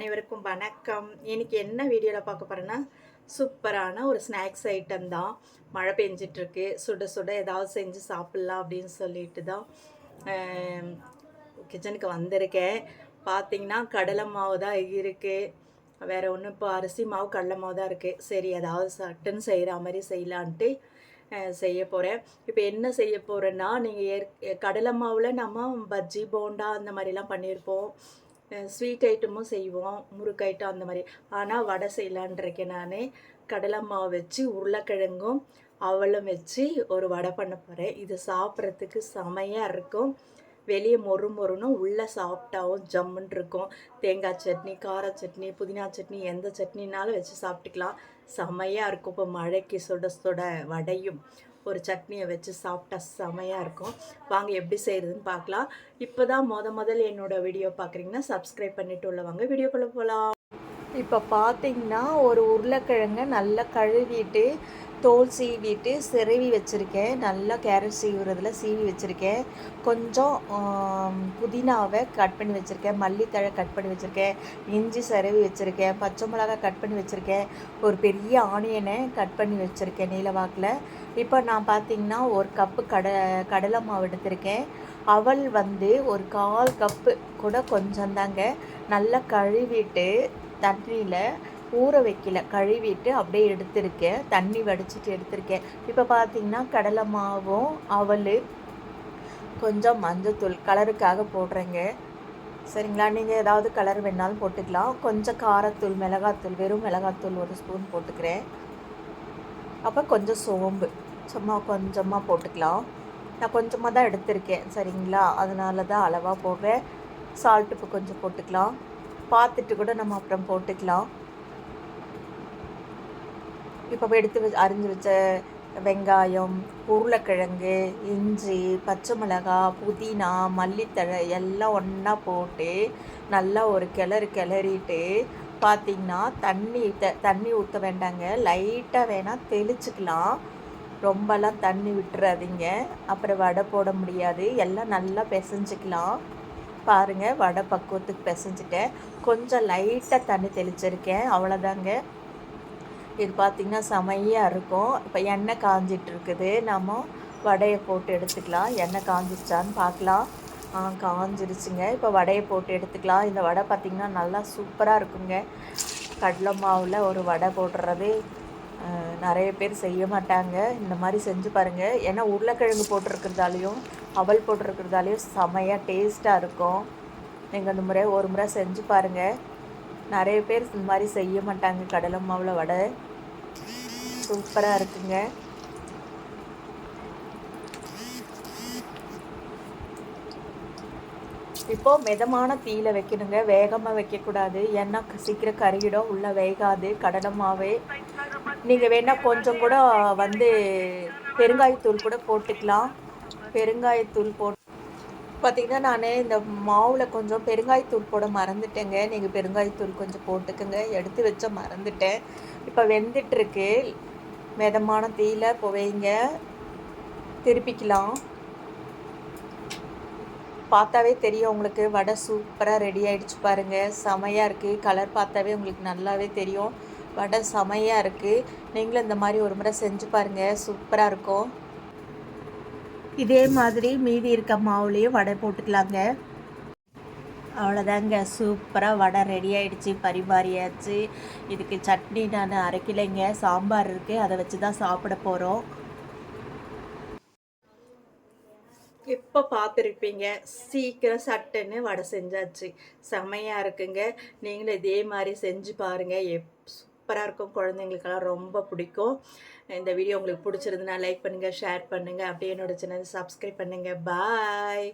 அனைவருக்கும் வணக்கம். இன்றைக்கி என்ன வீடியோவில் பார்க்க போகிறேன்னா சூப்பரான ஒரு ஸ்நாக்ஸ் ஐட்டம் தான். மழை பெஞ்சிட்ருக்கு. சுட சுட ஏதாவது செஞ்சு சாப்பிட்லாம் அப்படின்னு சொல்லிட்டு தான் கிச்சனுக்கு வந்திருக்கேன். பார்த்தீங்கன்னா கடலை மாவு தான் இருக்குது வேறு ஒன்றும் இப்போ அரிசி மாவு கடலை மாவு தான் இருக்குது சரி ஏதாவது சட்டுன்னு செய்கிற மாதிரி செய்யலான்ட்டு செய்ய போகிறேன் இப்போ என்ன செய்ய போகிறேன்னா நீங்கள் ஏற் கடலை மாவில் நம்ம பஜ்ஜி போண்டா அந்த மாதிரிலாம் பண்ணியிருப்போம் ஸ்வீட் ஐட்டமும் செய்வோம் முறுக்கு ஐட்டம் அந்த மாதிரி. ஆனால் வடை செய்யலான் இருக்கேன் நான். கடலை மாவு வச்சு உருளைக்கிழங்கும் அவளும் வச்சு ஒரு வடை பண்ண போகிறேன் இது சாப்பிட்றதுக்கு செமையாக இருக்கும். வெளியே மொறு மொறுன்னு உள்ளே சாப்பிட்டாவும் ஜம்முன்னு இருக்கும் தேங்காய் சட்னி கார சட்னி புதினா சட்னி எந்த சட்னினாலும் வச்சு சாப்பிட்டுக்கலாம். செமையாக இருக்கும். இப்போ மழைக்கு சுட சுட வடையும். ஒரு சட்னியை வச்சு சாப்பிட்டா செமையாக இருக்கும். வாங்க எப்படி செய்கிறதுன்னு பார்க்கலாம். இப்போ தான் முத முதல்ல என்னோடய வீடியோ பார்க்குறீங்கன்னா சப்ஸ்கிரைப் பண்ணிட்டு உள்ளவங்க வீடியோக்குள்ளே போகலாம் இப்போ பார்த்தீங்கன்னா ஒரு உருளைக்கிழங்கை நல்லா கழுவிட்டு தோல் சீவிட்டு சிறவி வச்சுருக்கேன். நல்லா கேரட் சீவுறதில் சீவி வச்சுருக்கேன். கொஞ்சம் புதினாவை கட் பண்ணி வச்சுருக்கேன். மல்லித்தழை கட் பண்ணி வச்சுருக்கேன். இஞ்சி சிறவி வச்சுருக்கேன். பச்சை மிளகாய் கட் பண்ணி வச்சுருக்கேன். ஒரு பெரிய ஆனியனை கட் பண்ணி வச்சுருக்கேன் நீலவாக்கில் இப்போ நான் பார்த்தீங்கன்னா ஒரு கப்பு கட கடலை மாவு எடுத்திருக்கேன். அவள் வந்து ஒரு கால் கப்பு கூட கொஞ்சம் தாங்க நல்லா கழுவிட்டு தண்ணியில் ஊற வைக்கல கழுவிட்டு அப்படியே எடுத்திருக்கேன். தண்ணி வடிச்சிட்டு எடுத்திருக்கேன். இப்போ பார்த்தீங்கன்னா கடலை மாவும் அவல் கொஞ்சம் மஞ்சத்தூள் கலருக்காக போடுறேங்க. சரிங்களா? நீங்கள் ஏதாவது கலர் வேணாலும் போட்டுக்கலாம். கொஞ்சம் காரத்தூள் மிளகாத்தூள் வெறும் மிளகாத்தூள் ஒரு ஸ்பூன் போட்டுக்கிறேன். அப்போ கொஞ்சம் சோம்பு. சும்மா கொஞ்சமாக போட்டுக்கலாம். நான் கொஞ்சமாக தான் எடுத்திருக்கேன். சரிங்களா? அதனால தான் அளவாக போடுறேன். சால்ட் இப்போ கொஞ்சம் போட்டுக்கலாம். பார்த்துட்டு கூட நம்ம அப்புறம் போட்டுக்கலாம். இப்போ எடுத்து வச்சு அரிஞ்சு வச்ச வெங்காயம் உருளைக்கிழங்கு இஞ்சி பச்சை மிளகாய் புதினா மல்லித்தழை எல்லாம் ஒன்றா போட்டு நல்லா ஒரு கிளறு கிளறிட்டு பார்த்திங்கன்னா தண்ணி த தண்ணி ஊற்ற வேண்டாங்க. லைட்டாக வேணால் தெளிச்சுக்கலாம். ரொம்பலாம் தண்ணி விட்டுறாதீங்க. அப்புறம் வடை போட முடியாது. எல்லாம் நல்லா பிசைஞ்சிக்கலாம். பாருங்கள் வடை பக்குவத்துக்கு பிசைஞ்சிட்டேன். கொஞ்சம் லைட்டாக தண்ணி தெளிச்சிருக்கேன். அவ்வளோதாங்க இது பார்த்திங்கன்னா செமையாக இருக்கும். இப்போ எண்ணெய் காஞ்சிட்டு இருக்குது நம்ம வடையை போட்டு எடுத்துக்கலாம். எண்ணெய் காஞ்சிச்சான்னு பார்க்கலாம். ஆ காஞ்சிருச்சுங்க. இப்போ வடையை போட்டு எடுத்துக்கலாம். இந்த வடை பார்த்திங்கன்னா நல்லா சூப்பராக இருக்குங்க. கடலை மாவில் ஒரு வடை போடுறது. நிறைய பேர் செய்ய மாட்டாங்க. இந்த மாதிரி செஞ்சு பாருங்கள் ஏன்னா உருளைக்கிழங்கு போட்டிருக்கிறதாலையும் அவல் போட்டிருக்கிறதாலையும் செமையாக டேஸ்ட்டாக இருக்கும். நீங்கள் இந்த முறை ஒரு முறை செஞ்சு பாருங்கள் நிறைய பேர் இந்த மாதிரி செய்ய மாட்டாங்க. கடலை மாவில் வடை. சூப்பராக இருக்குங்க. இப்போது மிதமான தீயில் வைக்கணுங்க. வேகமாக வைக்கக்கூடாது. ஏன்னா சீக்கிரம் கருகிடும். உள்ளே வேகாது. கடலை மாவே. நீங்கள் வேணால் கொஞ்சம் கூட வந்து பெருங்காயத்தூள் கூட போட்டுக்கலாம். பெருங்காயத்தூள் போட்டு பார்த்திங்கன்னா நான் இந்த மாவில் கொஞ்சம் பெருங்காயத்தூள் போட மறந்துட்டேங்க. நீங்கள் பெருங்காயத்தூள் கொஞ்சம் போட்டுக்கோங்க. எடுத்து வச்ச மறந்துட்டேன். இப்போ வெந்துட்டுருக்கு. மிதமான தீயில புவைங்க திருப்பிக்கலாம். பார்த்தாவே தெரியும் உங்களுக்கு. வடை சூப்பராக ரெடி ஆகிடுச்சு பாருங்கள் செமையாக இருக்குது கலர் பார்த்தாவே உங்களுக்கு நல்லாவே தெரியும். வடை செமையாக இருக்குது நீங்களும் இந்த மாதிரி ஒரு முறை செஞ்சு பாருங்கள் சூப்பராக இருக்கும். இதே மாதிரி மீதி இருக்க மாவுலேயும் வடை போட்டுக்கலாங்க. அவ்வளோதாங்க சூப்பராக வடை ரெடி ஆகிடுச்சி பரிமாறியாச்சு. இதுக்கு சட்னி நான் அரைக்கலைங்க சாம்பார் இருக்குது அதை வச்சு தான் சாப்பிட போகிறோம் இப்போ பார்த்துருப்பீங்க சீக்கிரம் சட்டுன்னு வடை செஞ்சாச்சு. செமையாக இருக்குங்க. நீங்களும் இதே மாதிரி செஞ்சு பாருங்கள் எப் சூப்பராக இருக்கும். குழந்தைங்களுக்கெல்லாம் ரொம்ப பிடிக்கும். இந்த வீடியோ உங்களுக்கு பிடிச்சிருந்துன்னா லைக் பண்ணுங்கள் ஷேர் பண்ணுங்கள் அப்படியே என்னோட சேனல் சப்ஸ்கிரைப் பண்ணுங்கள் பாய்